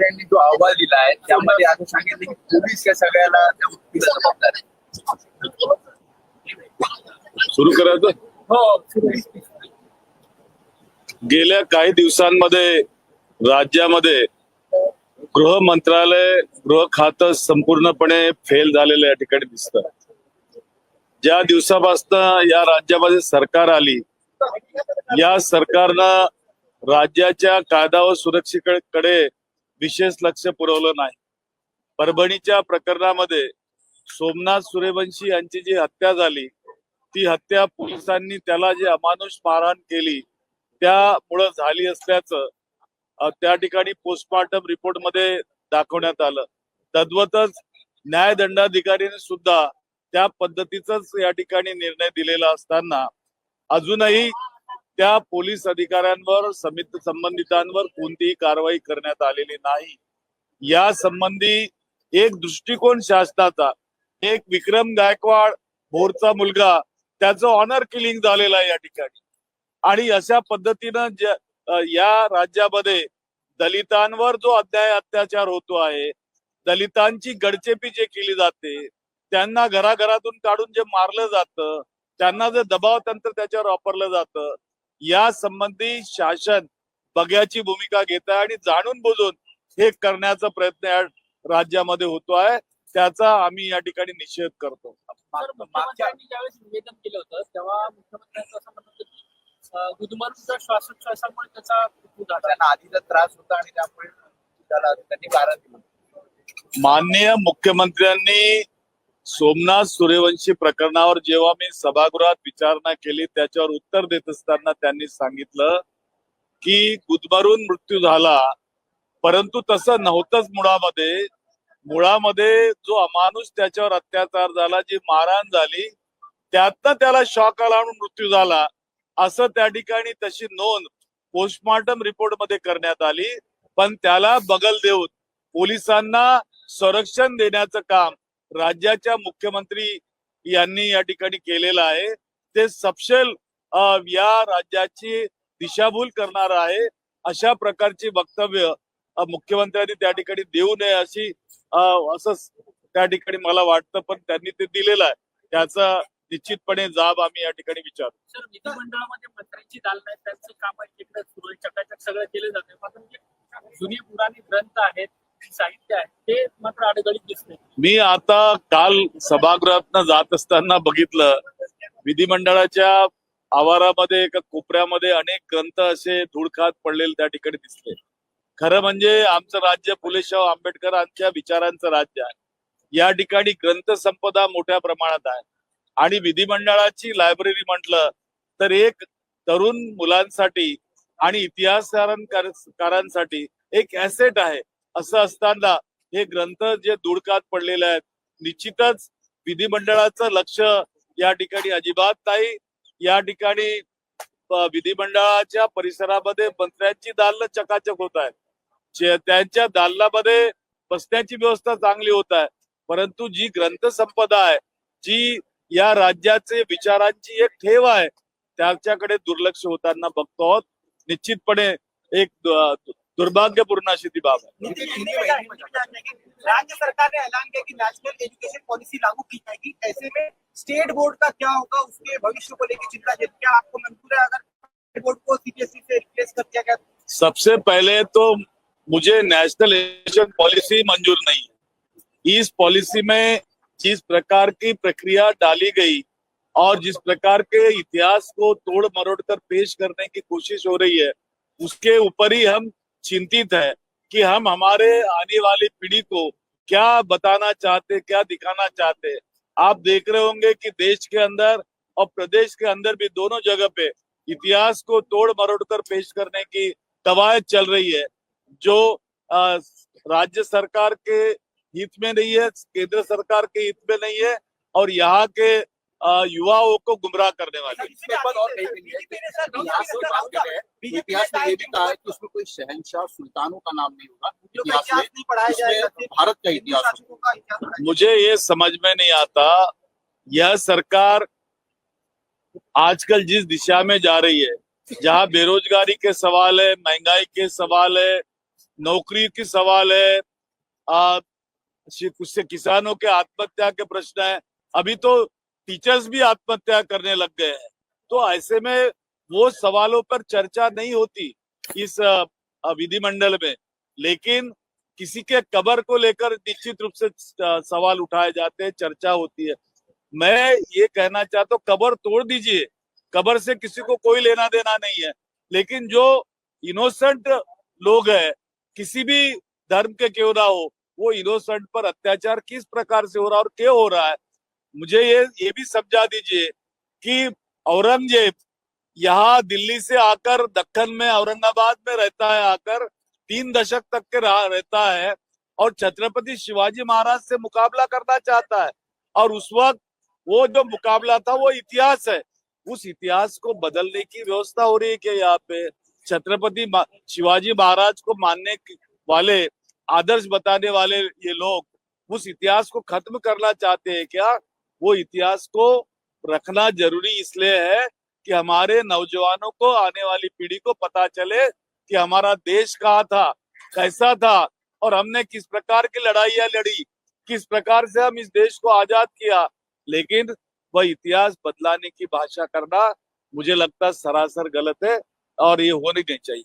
अधिकाऱ्यांनी जो अहवाल दिला आहे त्यामध्ये असं सांगितलं की पोलीस या सगळ्याला सुरू करायचं? हो गेल्या काही दिवसांमध्ये राज्यामध्ये गृह मंत्रालय गृह खातं संपूर्णपणे फेल झालेलं या ठिकाणी दिसतं. ज्या दिवसापासून या राज्यामध्ये सरकार आली या सरकारनं राज्याच्या कायदा व सुरक्षेकडे विशेष लक्ष पुरवलं नाही. परभणीच्या प्रकरणामध्ये सोमनाथ सूर्यवंशी यांची जी हत्या झाली ती हत्या पोलिसांनी त्याला जी अमानुष मारहाण केली त्यामुळं झाली असल्याचं त्या ठिकाणी पोस्टमॉर्टम रिपोर्टमध्ये दाखवण्यात आलं. तद्वतच न्यायदंडाधिकारीने सुद्धा त्या पद्धतीचाच या ठिकाणी निर्णय दिलेला असताना अजूनही त्या पोलीस अधिकाऱ्यांवर समित संबंधितांवर कोणतीही कारवाई करण्यात आलेली नाही. या संबंधी एक दृष्टिकोन शासनाचा एक विक्रम गायकवाड भोरचा मुलगा त्याचं ऑनर किलिंग झालेलं आहे या ठिकाणी. आणि अशा पद्धतीनं ज्या- या राज्यामध्ये दलितांवर जो अन्याय अत्याचार होतो आहे दलितांची गडचेपी जे केली जाते त्यांना घराघरातून काढून जे मारलं जातं त्यांना जे दबाव तंत्र त्याच्यावर वापरलं जातं या संबंधी शासन बघ्याची भूमिका घेत आहे आणि जाणून बुजून हे करण्याचा प्रयत्न या राज्यामध्ये होतो आहे. त्याचा आम्ही या ठिकाणी निषेध करतो. तर मुख्यमंत्र्यांनी ज्यावेळेस निवेदन केलं होतं तेव्हा मुख्यमंत्र्यांचं असं म्हणत होतं की श्वासोच्छ्वासामुळे त्याचा त्यांना आधीचा त्रास होता आणि त्यामुळे त्याला त्यांनी कारण दिलं माननीय मुख्यमंत्र्यांनी सोमनाथ सूर्यवंशी प्रकरणावर जेव्हा मी सभागृहात विचारणा केली त्याच्यावर उत्तर देत असताना त्यांनी सांगितलं की गुदमरून मृत्यू झाला परंतु तसं नव्हतंच मुळामध्ये. मुळामध्ये जो अमानुष त्याच्यावर अत्याचार झाला जी मारहाण झाली त्यातनं त्याला शॉक आला म्हणून मृत्यू झाला. असं त्या ठिकाणी तशी नोंद पोस्टमॉर्टम रिपोर्टमध्ये करण्यात आली. पण त्याला बगल देऊन पोलिसांना संरक्षण देण्याचं काम राज्याच्या मुख्यमंत्री यांनी या ठिकाणी केलेलं आहे. ते सपशेल या राज्याची दिशाभूल करणार आहे. अशा प्रकारची वक्तव्य मुख्यमंत्र्यांनी त्या ठिकाणी देऊ नये अशी असं त्या ठिकाणी मला वाटतं पण त्यांनी ते दिलेलं आहे. त्याचा निश्चितपणे जाब आम्ही या ठिकाणी विचारतो. सर विधिमंडळामध्ये मंत्र्यांची दाल नाही त्यांचं काम एकीकडे सुरू आहे चकाचक सगळं केलं जातं. म्हणजे जुनी पुराणी ग्रंथ आहेत साहित्य आहे ते मात्र अडगळीत दिसते मी आता काल सभागृहात जात असताना बघितलं विधिमंडळाच्या आवारामध्ये एका कोपऱ्यामध्ये अनेक ग्रंथ असे धूळखात पडलेले त्या ठिकाणी दिसले. खरं म्हणजे आमचं राज्य फुलेशाह आंबेडकरांच्या विचारांचं राज्य आहे. या ठिकाणी ग्रंथ संपदा मोठ्या प्रमाणात आहे. आणि विधिमंडळाची लायब्ररी म्हटलं तर एक तरुण मुलांसाठी आणि इतिहासकारांसाठी एक ऍसेट आहे. असं असताना हे ग्रंथ जे दुडकात पडलेले आहेत निश्चितच विधिमंडळाचं लक्ष या ठिकाणी अजिबात नाही. या ठिकाणी विधिमंडळाच्या परिसरामध्ये मंत्र्यांची दालनं चकाचक होत आहेत. त्यांच्या दालनामध्ये बसण्याची व्यवस्था चांगली होत आहे. परंतु जी ग्रंथ संपदा आहे जी या राज्याचे विचारांची एक ठेव आहे त्याच्याकडे दुर्लक्ष होताना बघतो आहोत. निश्चितपणे एक दुर्भाग्यपूर्ण अशी ती बाब आहे. राज्य सरकार ने ऐलान किया कि नेशनल एजुकेशन पॉलिसी लागू की जाएगी। ऐसे में स्टेट बोर्ड का क्या होगा उसके भविष्य को लेकर चिंता है क्या आपको मंजूर है? अगर स्टेट बोर्ड को सीबीएसई से रिप्लेस कर दिया गया सबसे पहले तो मुझे नेशनल एजुकेशन पॉलिसी मंजूर नहीं है। इस पॉलिसी में जिस प्रकार की प्रक्रिया डाली गई और जिस प्रकार के इतिहास को तोड़ मरोड़ कर पेश करने की कोशिश हो रही है उसके ऊपर ही हम चिंतित है कि हम हमारे आने वाली पीढ़ी को क्या बताना चाहते, क्या दिखाना चाहते। आप देख रहे होंगे कि देश के अंदर और प्रदेश के अंदर भी दोनों जगह पे इतिहास को तोड़ मरोड़ कर पेश करने की कवायद चल रही है। जो राज्य सरकार के हित में नहीं है, केंद्र सरकार के हित में नहीं है और यहाँ के युवाओं को गुमराह करने वाली। इतिहास तो में ये भी कहा है कि उसमें कोई शहनशाह सुल्तानों का नाम नहीं होगा। इतिहास में उसमें भारत का इतिहास मुझे ये समझ में नहीं आता यह सरकार आजकल जिस दिशा में जा रही है जहाँ बेरोजगारी के सवाल है महँगाई के सवाल है नौकरी की सवाल है आ, किसानों के आत्महत्या के प्रश्न है अभी तो टीचर्स भी आत्महत्या करने लग गए हैं। तो ऐसे में वो सवालों पर चर्चा नहीं होती इस विधिमंडल में। लेकिन किसी के कबर को लेकर निश्चित रूप से सवाल उठाए जाते हैं, चर्चा होती है। मैं ये कहना चाहता हूँ, कबर तोड़ दीजिए। कबर से किसी को कोई लेना देना नहीं है। लेकिन जो इनोसेंट लोग है, किसी भी धर्म के क्यों ना हो, वो इनोसेंट पर अत्याचार किस प्रकार से हो रहा है और क्यों हो रहा है मुझे ये ये भी समझा दीजिए कि औरंगज़ेब यहाँ दिल्ली से आकर दक्कन में, औरंगाबाद में रहता है, आकर तीन दशक तक के रहा, रहता है और छत्रपति शिवाजी महाराज से मुकाबला करना चाहता है। और उस वक्त वो जो मुकाबला था, वो इतिहास है। उस इतिहास को बदलने की व्यवस्था हो रही है क्या यहाँ पे? छत्रपति शिवाजी महाराज को मानने वाले, आदर्श बताने वाले ये लोग उस इतिहास को खत्म करना चाहते हैं क्या? वो इतिहास को रखना ज़रूरी इसलिए है कि हमारे नौजवानों को, आने वाली पीढ़ी को पता चले कि हमारा देश कहाँ था, कैसा था और हमने किस प्रकार की लड़ाइयाँ लड़ी, किस प्रकार से हम इस देश को आज़ाद किया। लेकिन वह इतिहास बदलाने की भाषा करना मुझे लगता सरासर गलत है और ये होने नहीं चाहिए।